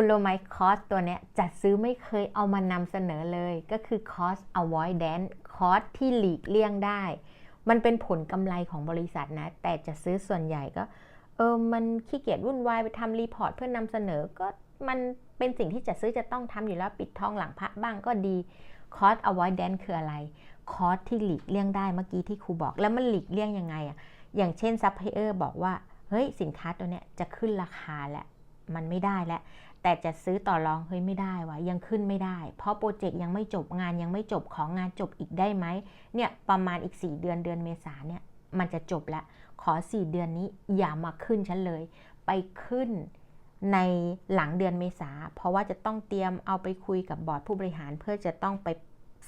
คุณรู้ไหมคอสตัวเนี้ยจัดซื้อไม่เคยเอามานำเสนอเลย ก็คือคอร์ส avoidance คอร์สที่หลีกเลี่ยงได้ มันเป็นผลกำไรของบริษัทนะ แต่จะซื้อส่วนใหญ่ก็ เออ มันขี้เกียจวุ่นวายไปทำรีพอร์ตเพื่อนนำเสนอ ก็มันเป็นสิ่งที่จะซื้อจะต้องทำอยู่แล้วปิดทองหลังพระบ้างก็ดีคอร์ส avoidance คืออะไรคอร์สที่หลีกเลี่ยงได้เมื่อกี้ที่ครูบอก แล้วมันหลีกเลี่ยงยังไงอะอย่างเช่นซัพพลายเออร์บอกว่าเฮ้ยสินค้าตัวเนี้ยจะขึ้นราคาแหละมันไม่ได้แล้ว แต่จะซื้อต่อรองเฮ้ยไม่ได้วะยังขึ้นไม่ได้ เพราะโปรเจกต์ยังไม่จบงานยังไม่จบของงานจบอีกได้ไหมเนี่ยประมาณอีก 4 เดือนเดือนเมษาเนี่ยมันจะจบแล้วขอ 4 เดือนนี้อย่ามาขึ้นฉันเลย ไปขึ้นในหลังเดือนเมษาเพราะว่าจะต้องเตรียมเอาไปคุยกับบอร์ดผู้บริหาร เพื่อจะต้องไป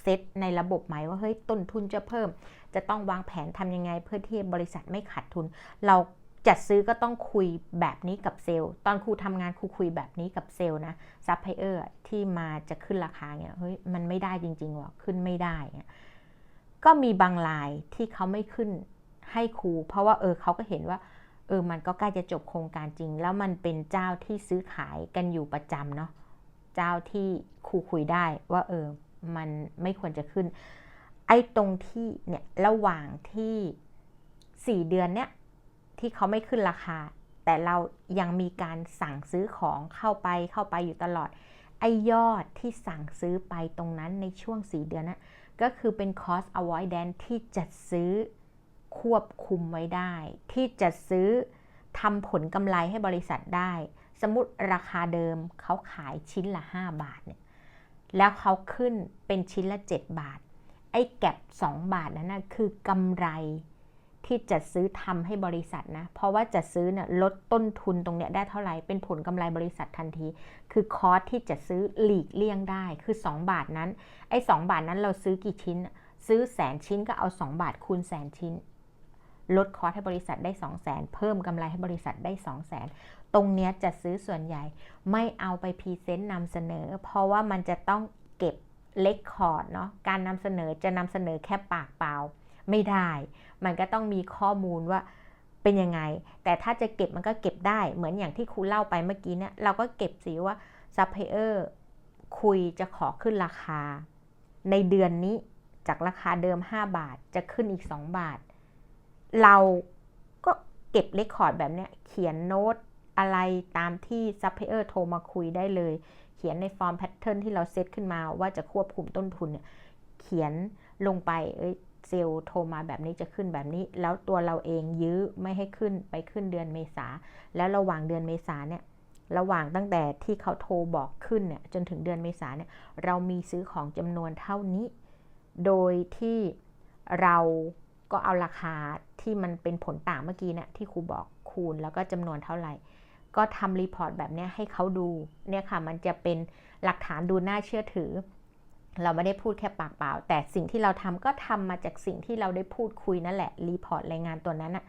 เซตในระบบใหม่ว่าเฮ้ยต้นทุนจะเพิ่ม จะต้องวางแผนทำยังไงเพื่อที่บริษัทไม่ขาดทุน เรา จัดซื้อก็ต้องคุยแบบนี้กับเซลล์ ตอนครูทำงานครูคุยแบบนี้กับเซลล์นะซัพพลายเออร์ที่มาจะขึ้นราคาเนี่ยเฮ้ยมันไม่ได้จริงๆว่ะขึ้นไม่ได้เนี่ยก็มีบางรายที่เขาไม่ขึ้นให้ครู เพราะว่าเออเขาก็เห็นว่า เออมันก็ใกล้จะจบโครงการจริง แล้วมันเป็นเจ้าที่ซื้อขายกันอยู่ประจำเนาะเจ้าที่ครูคุยได้ว่าเออมันไม่ควรจะขึ้น ไอ้ตรงที่เนี่ยระหว่างที่ 4 เดือนเนี้ย ที่เขาไม่ขึ้นราคา แต่เรายังมีการสั่งซื้อของเข้าไปเข้าไปอยู่ตลอด ไอ้ยอดที่สั่งซื้อไปตรงนั้นในช่วง 4 เดือนนะก็คือเป็น cost avoidance ที่จะซื้อควบคุมไว้ได้ ที่จะซื้อทำผลกำไรให้บริษัทได้ สมมติราคาเดิมเขาขายชิ้นละ 5 บาทเนี่ยแล้วเขาขึ้นเป็นชิ้นละ 7 บาท ไอ้แก็บ2บาทนั้นนะคือกำไร ที่จะซื้อทำให้บริษัทนะ เพราะว่าจะซื้อเนี่ยลดต้นทุนตรงเนี้ยได้เท่าไหร่ เป็นผลกำไรบริษัททันที คือคอสที่จะซื้อหลีกเลี่ยงได้ คือ 2 บาทนั้น ไอ้2บาทนั้นเราซื้อกี่ชิ้น ซื้อแสนชิ้นก็เอา 2 บาทคูณแสนชิ้น ลดคอสให้บริษัทได้ 2 0 0แสนเพิ่มกำไรให้บริษัทได้ 2 0 0แสนตรงเนี้ยจะซื้อส่วนใหญ่ ไม่เอาไปพรีเซนต์นำเสนอ เพราะว่ามันจะต้องเก็บเลคคอร์ดเนาะ การนำเสนอจะนำเสนอแค่ปากเปล่า ไม่ได้ มันก็ต้องมีข้อมูลว่าเป็นยังไง แต่ถ้าจะเก็บมันก็เก็บได้เหมือนอย่างที่ครูเล่าไปเมื่อกี้เนี่ยเราก็เก็บสิว่าซัพพลายเออร์คุยจะขอขึ้นราคา ในเดือนนี้จากราคาเดิม 5 บาทจะขึ้นอีก 2 บาท เราก็เก็บเลคคอร์ดแบบเนี้ยเขียนโน้ตอะไรตามที่ซัพพลายเออร์โทรมาคุยได้เลย เขียนในฟอร์มแพทเทิร์นที่เราเซตขึ้นมาว่าจะควบคุมต้นทุนเนี่ยเขียนลงไปเอ้ย เซลล์โทรมาแบบนี้จะขึ้นแบบนี้ แล้วตัวเราเองยื้อไม่ให้ขึ้นไปขึ้นเดือนเมษา แล้วระหว่างเดือนเมษาเนี่ยระหว่างตั้งแต่ที่เขาโทรบอกขึ้นเนี่ยจนถึงเดือนเมษาเนี่ยเรามีซื้อของจำนวนเท่านี้ โดยที่เราก็เอาราคาที่มันเป็นผลต่างเมื่อกี้เนี่ยที่ครูบอกคูณแล้วก็จำนวนเท่าไหร่ ก็ทำรีพอร์ตแบบนี้ให้เขาดูเนี่ยค่ะมันจะเป็นหลักฐานดูน่าเชื่อถือ เราไม่ได้พูดแค่ปากเปล่า แต่สิ่งที่เราทำก็ทำมาจากสิ่งที่เราได้พูดคุยนั่นแหละรีพอร์ตรายงานตัวนั้นอะ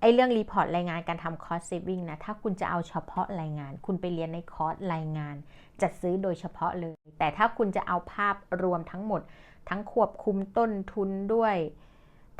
ไอเรื่องรีพอร์ตรายงานการทำคอร์สเซฟวิ่งนะ ถ้าคุณจะเอาเฉพาะรายงาน คุณไปเรียนในคอร์สรายงาน จัดซื้อโดยเฉพาะเลย แต่ถ้าคุณจะเอาภาพรวมทั้งหมด ทั้งควบคุมต้นทุนด้วย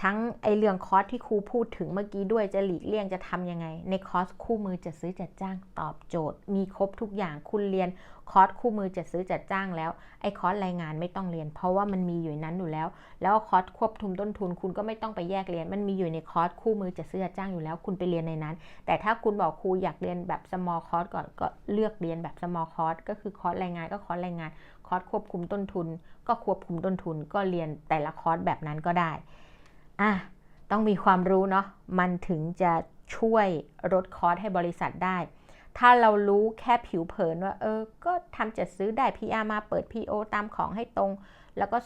ทั้งไอเรื่องคอร์สที่ครูพูดถึงเมื่อกี้ด้วยจะหลีกเลี่ยงจะทำยังไง ในคอร์สคู่มือจัดซื้อจัดจ้างตอบโจทย์ มีครบทุกอย่างคุณเรียนคอร์สคู่มือจัดซื้อจัดจ้างแล้วไอคอร์สรายงานไม่ต้องเรียน เพราะว่ามันมีอยู่นั้นอยู่แล้ว แล้วคอร์สควบคุมต้นทุน คุณก็ไม่ต้องไปแยกเรียน มันมีอยู่ในคอร์สคู่มือจัดซื้อจัดจ้างอยู่แล้ว คุณไปเรียนในนั้น แต่ถ้าคุณบอกครูอยากเรียนแบบ small cost ก่อนก็เลือกเรียนแบบ small cost ก็คือคอร์สรายงานก็คอร์สรายงานคอร์สควบคุมต้นทุน ก็ควบคุมต้นทุน ก็เรียนแต่ละคอร์สแบบนั้นก็ได้ อะต้องมีความรู้เนาะมันถึงจะช่วยลดคอสให้บริษัทได้ ถ้าเรารู้แค่ผิวเผินว่า เออ ก็ทำจัดซื้อได้ PR มาเปิด PO ตามของให้ตรง แล้วก็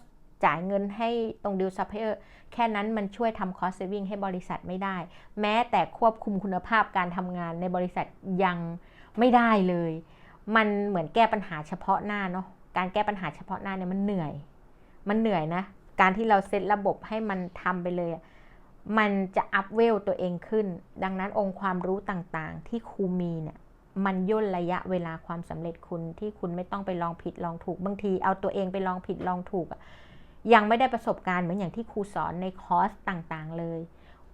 จ่ายเงินให้ตรงดิวซัพพลายเออร์แค่นั้นมันช่วยทำคอสเซฟิงให้บริษัทไม่ได้ แม้แต่ควบคุมคุณภาพการทำงานในบริษัทยังไม่ได้เลย มันเหมือนแก้ปัญหาเฉพาะหน้าเนาะการแก้ปัญหาเฉพาะหน้าเนี่ยมันเหนื่อย มันเหนื่อยนะ การที่เราเซตระบบให้มันทำไปเลย มันจะอัพเวลตัวเองขึ้น ดังนั้นองค์ความรู้ต่างๆ ที่ครูมีเนี่ยมันย่นระยะเวลาความสำเร็จคุณที่คุณไม่ต้องไปลองผิดลองถูกบางที เอาตัวเองไปลองผิดลองถูกยังไม่ได้ประสบการณ์เหมือนอย่างที่ครูสอนในคอร์สต่างๆ เลย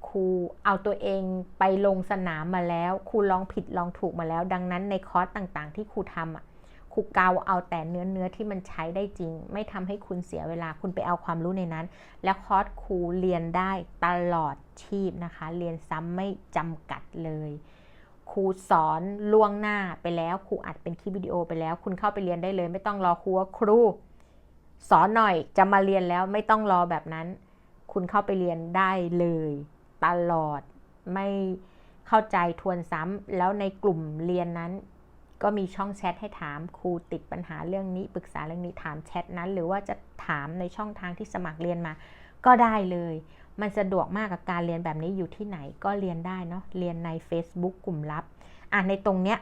ครูเอาตัวเองไปลงสนามมาแล้วครูลองผิดลองถูกมาแล้ว ดังนั้นในคอร์สต่างๆ ที่ครูทำอะ ครูเกาเอาแต่เนื้อเนื้อที่มันใช้ได้จริง ไม่ทำให้คุณเสียเวลาคุณไปเอาความรู้ในนั้น แล้วคอร์สครูเรียนได้ตลอดชีพนะคะ เรียนซ้ำไม่จำกัดเลยครูสอนล่วงหน้าไปแล้วครูอัดเป็นคลิปวิดีโอไปแล้ว คุณเข้าไปเรียนได้เลย ไม่ต้องรอครูว่าครู สอนหน่อยจะมาเรียนแล้วไม่ต้องรอแบบนั้น คุณเข้าไปเรียนได้เลย ตลอดไม่เข้าใจทวนซ้ำแล้วในกลุ่มเรียนนั้น ก็มีช่องแชทให้ถามครูติดปัญหาเรื่องนี้ปรึกษาเรื่องนี้ถามแชทนั้น หรือว่าจะถามในช่องทางที่สมัครเรียนมา ก็ได้เลย มันสะดวกมากกับการเรียนแบบนี้อยู่ที่ไหนก็เรียนได้เนาะเรียนใน Facebook กลุ่มลับอะในตรงเนี้ย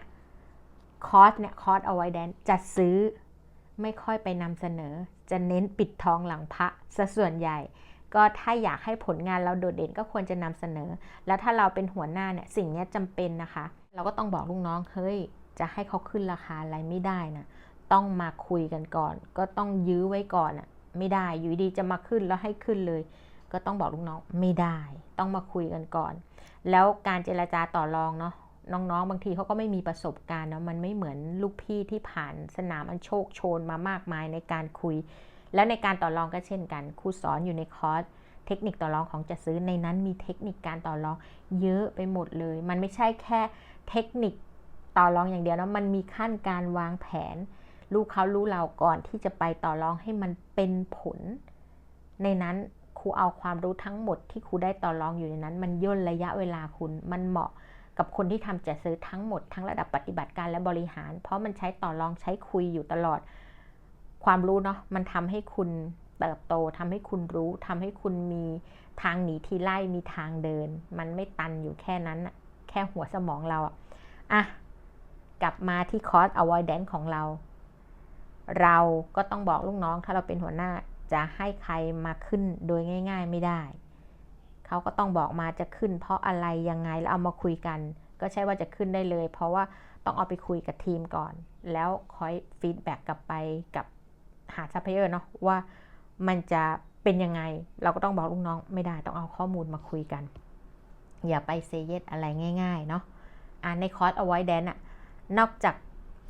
คอร์สเนี่ยคอร์สเอาไว้แดนจะซื้อไม่ค่อยไปนำเสนอ จะเน้นปิดทองหลังพระซะส่วนใหญ่ ก็ถ้าอยากให้ผลงานเราโดดเด่นก็ควรจะนำเสนอ แล้วถ้าเราเป็นหัวหน้าเนี่ยสิ่งนี้จำเป็นนะคะ เราก็ต้องบอกลูกน้องเฮ้ย จะให้เขาขึ้นราคาอะไรไม่ได้นะต้องมาคุยกันก่อน ก็ต้องยื้อไว้ก่อนอะไม่ได้อยู่ดีจะมาขึ้นแล้วให้ขึ้นเลย ก็ต้องบอกลูกน้องไม่ได้ ต้องมาคุยกันก่อน แล้วการเจรจาต่อรองเนาะน้องๆ บางทีเขาก็ไม่มีประสบการณ์เนาะมันไม่เหมือนลูกพี่ที่ผ่านสนามอันโชคโชนมามากมายในการคุย แล้วในการต่อรองก็เช่นกันครูสอนอยู่ในคอร์สเทคนิคต่อรองของจะซื้อในนั้นมีเทคนิคการต่อรองเยอะไปหมดเลย มันไม่ใช่แค่เทคนิค ต่อรองอย่างเดียวนะมันมีขั้นการวางแผน ลูกเขารู้เราก่อนที่จะไปต่อรองให้มันเป็นผล ในนั้นครูเอาความรู้ทั้งหมดที่ครูได้ต่อรองอยู่ในนั้น มันย่นระยะเวลาคุณมันเหมาะกับคนที่ทำจัดซื้อทั้งหมดทั้งระดับปฏิบัติการและบริหาร เพราะมันใช้ต่อรองใช้คุยอยู่ตลอด ความรู้เนาะมันทำให้คุณเติบโตทำให้คุณรู้ทำให้คุณมีทางหนีทีไล่มีทางเดิน มันไม่ตันอยู่แค่นั้นแค่หัวสมองเราอะอะ กลับมาที่คอร์ส avoidance ของเรา เราก็ต้องบอกลูกน้องถ้าเราเป็นหัวหน้าจะให้ใครมาขึ้นโดยง่าย ๆ ไม่ได้ เขาก็ต้องบอกมาจะขึ้น เพราะอะไรยังไงแล้วเอามาคุยกัน ก็ใช่ว่าจะขึ้นได้เลย เพราะว่าต้องเอาไปคุยกับทีมก่อน แล้วคอยฟีดแบ็กกลับไปกับหาซัพพลายเออร์เนาะว่ามันจะเป็นยังไง เราก็ต้องบอกลูกน้องไม่ได้ต้องเอาข้อมูลมาคุยกัน อย่าไปเซเยสอะไรง่าย ๆ เนาะอ่าในคอร์สเอาไว้แดนอะ นอกจาก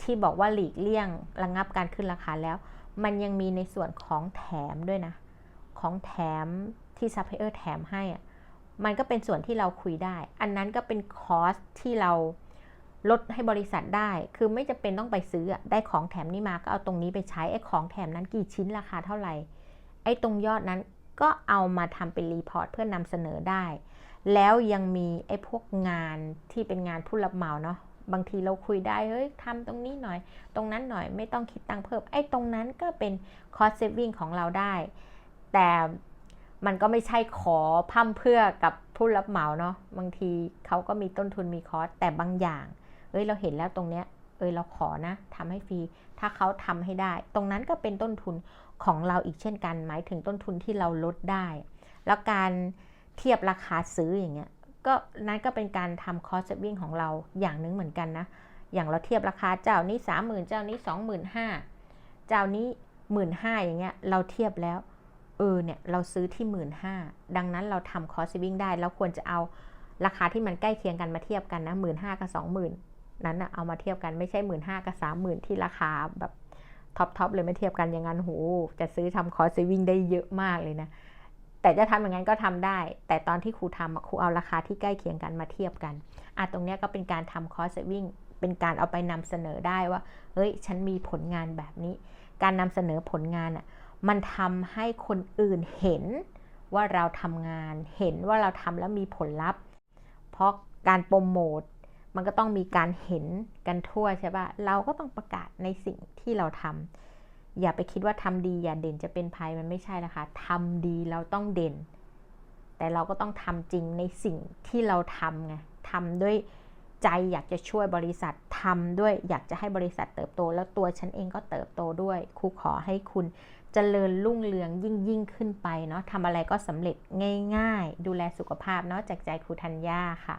ที่บอกว่าหลีกเลี่ยงระงงับการขึ้นราคาแล้ว มันยังมีในส่วนของแถมด้วยนะ ของแถมที่ซัพพลายเออร์แถมให้อะมันก็เป็นส่วนที่เราคุยได้ อันนั้นก็เป็นคอสที่เราลดให้บริษัทได้ คือไม่จะเป็นต้องไปซื้อ ได้ของแถมนี้มาก็เอาตรงนี้ไปใช้ ไอ้ของแถมนั้นกี่ชิ้นราคาเท่าไหร่ ไอ้ตรงยอดนั้นก็เอามาทำเป็นรีพอร์ตเพื่อนำเสนอได้ แล้วยังมีไอ้พวกงานที่เป็นงานผู้รับเหมาเนาะ บางทีเราคุยได้ เฮ้ยทำตรงนี้หน่อย ตรงนั้นหน่อยไม่ต้องคิดตังค์เพิ่ม ไอ้ตรงนั้นก็เป็น cost saving ของเราได้ แต่มันก็ไม่ใช่ขอพั่มเพื่อกับผู้รับเหมาเนาะ บางทีเขาก็มีต้นทุนมีคอสแต่บางอย่าง เอ้ยเราเห็นแล้วตรงเนี้ย เอ้ยเราขอนะทำให้ฟรี ถ้าเขาทำให้ได้ ตรงนั้นก็เป็นต้นทุนของเราอีกเช่นกัน หมายถึงต้นทุนที่เราลดได้ แล้วการเทียบราคาซื้ออย่างเงี้ย ก็นั่นก็เป็นการทำ cost saving ของเราอย่างนึงเหมือนกันนะ อย่างเราเทียบราคาเจ้านี้ 30,000 เจ้านี้ 25,000 เจ้านี้ 15,000 อย่างเงี้ย เราเทียบแล้ว เออเนี่ย เราซื้อที่ 15,000 ดังนั้นเราทำ cost saving ได้แล้วควรจะเอาราคาที่มันใกล้เคียงกันมาเทียบกันนะ15,000 กับ 20,000 นั้นนะเอามาเทียบกันไม่ใช่ 15,000 กับ 30,000 ที่ราคาแบบท็อปทอปเลยไม่เทียบกันอย่างนั้นโหจะซื้อทำ cost saving ได้เยอะมากเลยนะ แต่จะทำอย่างนั้นก็ทำได้ แต่ตอนที่ครูทำครูเอาราคาที่ใกล้เคียงกันมาเทียบกันอะตรงนี้ก็เป็นการทำ cost saving เป็นการเอาไปนำเสนอได้ว่า เฮ้ย ฉันมีผลงานแบบนี้ การนำเสนอผลงานอะ มันทำให้คนอื่นเห็นว่าเราทำงาน เห็นว่าเราทำแล้วมีผลลัพธ์ เพราะการโปรโมทมันก็ต้องมีการเห็นกันทั่วใช่ปะเราก็ต้องประกาศในสิ่งที่เราทำ อย่าไปคิดว่าทำดีอย่าเด่นจะเป็นภัยมันไม่ใช่นะคะทำดีเราต้องเด่น แต่เราก็ต้องทำจริงในสิ่งที่เราทำไงทำด้วยใจอยากจะช่วยบริษัททำด้วยอยากจะให้บริษัทเติบโต แล้วตัวฉันเองก็เติบโตด้วยครูขอให้คุณจเจริญรุ่งเรืองยิ่งยิ่งขึ้นไปเนาะทำอะไรก็สำเร็จง่าย ๆ ดูแลสุขภาพเนาะจากใจครูธัญญาค่ะ